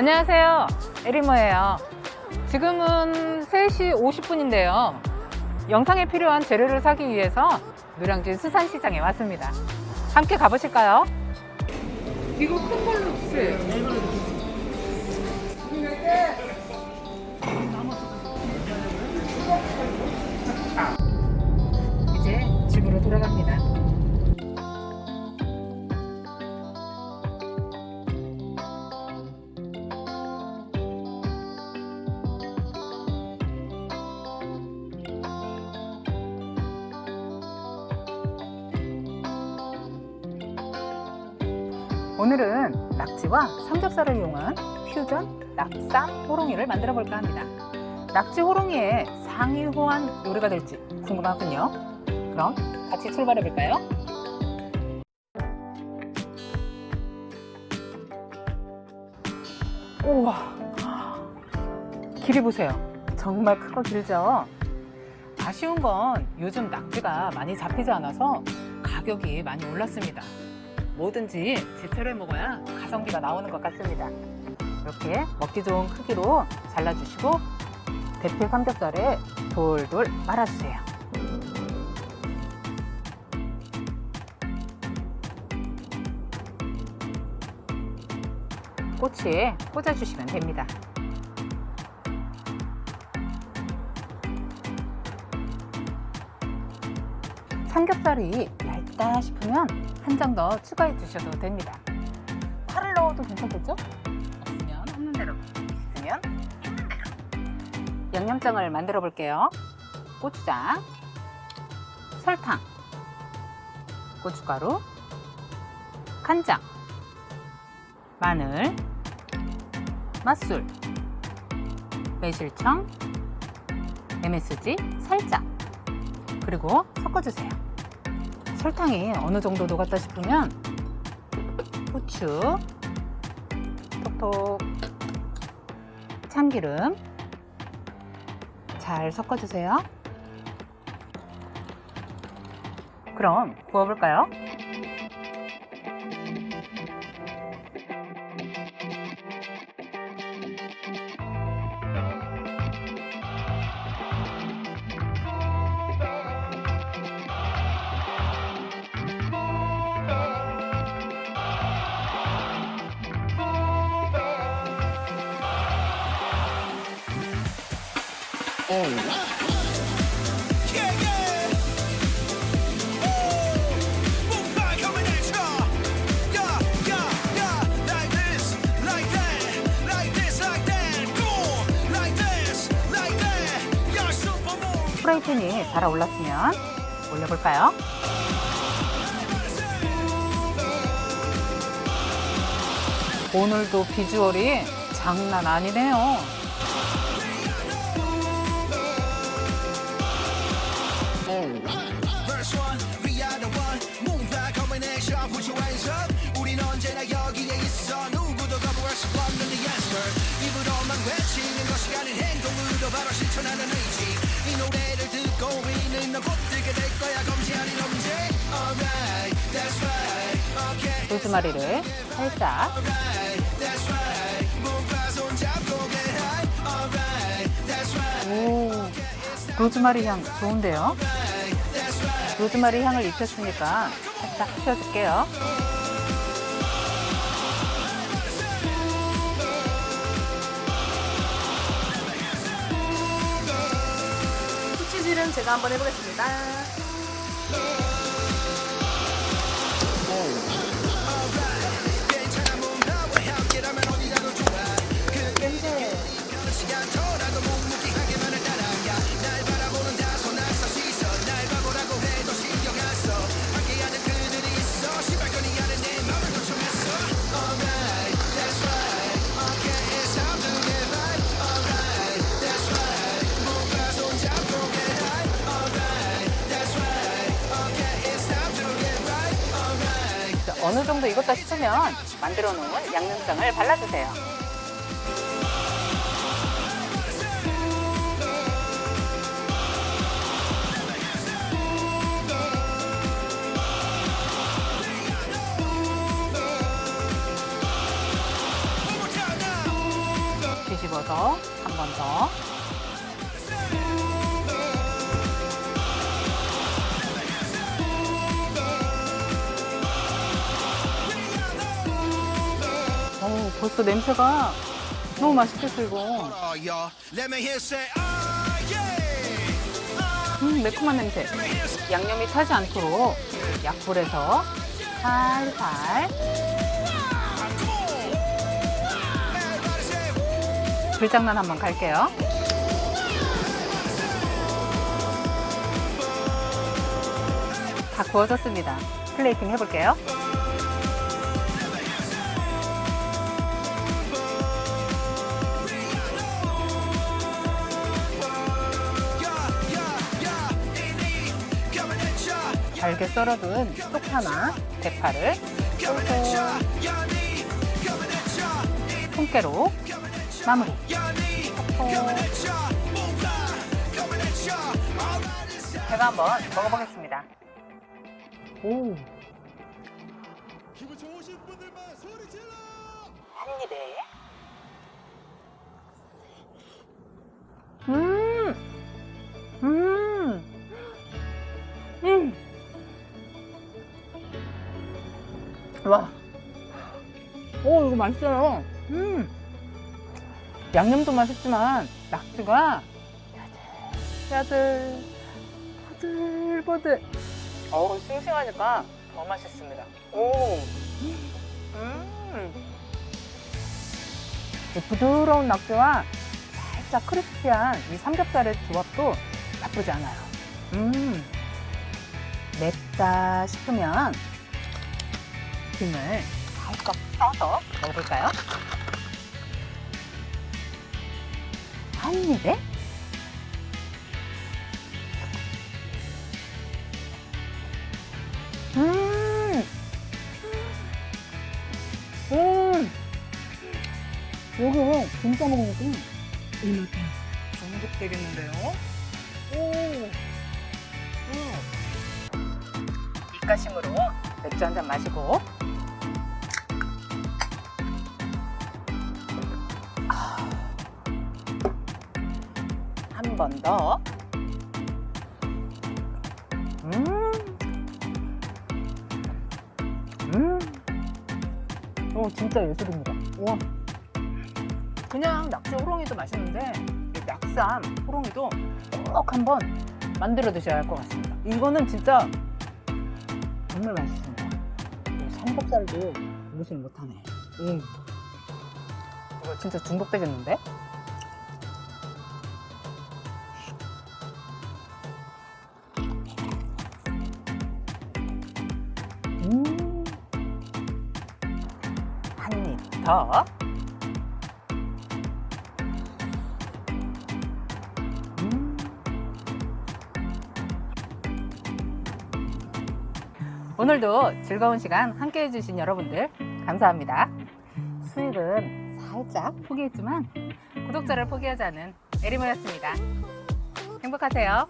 안녕하세요. 에리모예요. 지금은 3시 50분인데요. 영상에 필요한 재료를 사기 위해서 노량진 수산시장에 왔습니다. 함께 가보실까요? 이거 큰 걸로 주세요. 오늘은 낙지와 삼겹살을 이용한 퓨전 낙쌈 호롱이를 만들어 볼까 합니다. 낙지 호롱이의 상위 호환 요리가 될지 궁금하군요. 그럼 같이 출발해 볼까요? 우와, 길이 보세요. 정말 크고 길죠? 아쉬운 건 요즘 낙지가 많이 잡히지 않아서 가격이 많이 올랐습니다. 뭐든지 제철에 먹어야 가성비가 나오는 것 같습니다. 이렇게 먹기 좋은 크기로 잘라주시고 대패 삼겹살에 돌돌 말아주세요. 꼬치에 꽂아주시면 됩니다. 삼겹살이 얇다 싶으면 한 장 더 추가해 주셔도 됩니다. 파를 넣어도 괜찮겠죠? 없으면 없는 대로, 있으면 있는 대로. 양념장을 만들어 볼게요. 고추장, 설탕, 고춧가루, 간장, 마늘, 맛술, 매실청, MSG 살짝, 그리고 섞어주세요. 설탕이 어느 정도 녹았다 싶으면 후추, 톡톡, 참기름 잘 섞어주세요. 그럼 구워볼까요? 프라이팬이 달아올랐으면 올려볼까요? 오늘도 비주얼이 장난 아니네요. 외치는 것이 아닌 행동으로 바로 실천하는 의지. 이 노래를 듣고 우리는 넌곧 들게 될 거야. 검지 아닌 엄지. Alright, that's right. Okay. 로즈마리를 살짝. 오 로즈마리 향 좋은데요? 로즈마리 향을 입혔으니까 살짝 펴줄게요. 제가 한번 해보겠습니다. 정도 익었다 싶으면 만들어 놓은 양념장을 발라주세요. 벌써 냄새가 너무 맛있겠어 이거. 음, 매콤한 냄새. 양념이 타지 않도록 약불에서 살살 불장난 한번 갈게요. 다 구워졌습니다. 플레이팅 해볼게요. 잘게 썰어둔 쪽파나 대파를. 통깨로. 마무리. 제가 한번 먹어보겠습니다. 오, 기분 좋으신 분들만 소리 질러. 한 입에. 와, 오 이거 맛있어요. 음, 양념도 맛있지만 낙지가 야들, 야들, 보들. 어우 싱싱하니까 더 맛있습니다. 오, 음. 이 부드러운 낙지와 살짝 크리스피한 이 삼겹살의 조합도 나쁘지 않아요. 음, 맵다 싶으면 김을 살짝 떠서 먹어볼까요? 한 입에? 음, 음. 여기 진짜 먹으니까 이 맛이 중독되겠는데요? 오, 음. 입가심으로 맥주 한 잔 마시고 번 더. 음, 음, 오 진짜 예술입니다. 우와. 그냥 낙지 호롱이도 맛있는데 이 낙삼 호롱이도 꼭 한번 만들어 드셔야 할 것 같습니다. 이거는 진짜 정말 맛있습니다. 이 삼겹살도 무시를 못하네. 음. 이거 진짜 중독되겠는데? 더. 음. 오늘도 즐거운 시간 함께 해주신 여러분들 감사합니다. 수익은 살짝 포기했지만 구독자를 포기하지 않은 에리모였습니다. 행복하세요.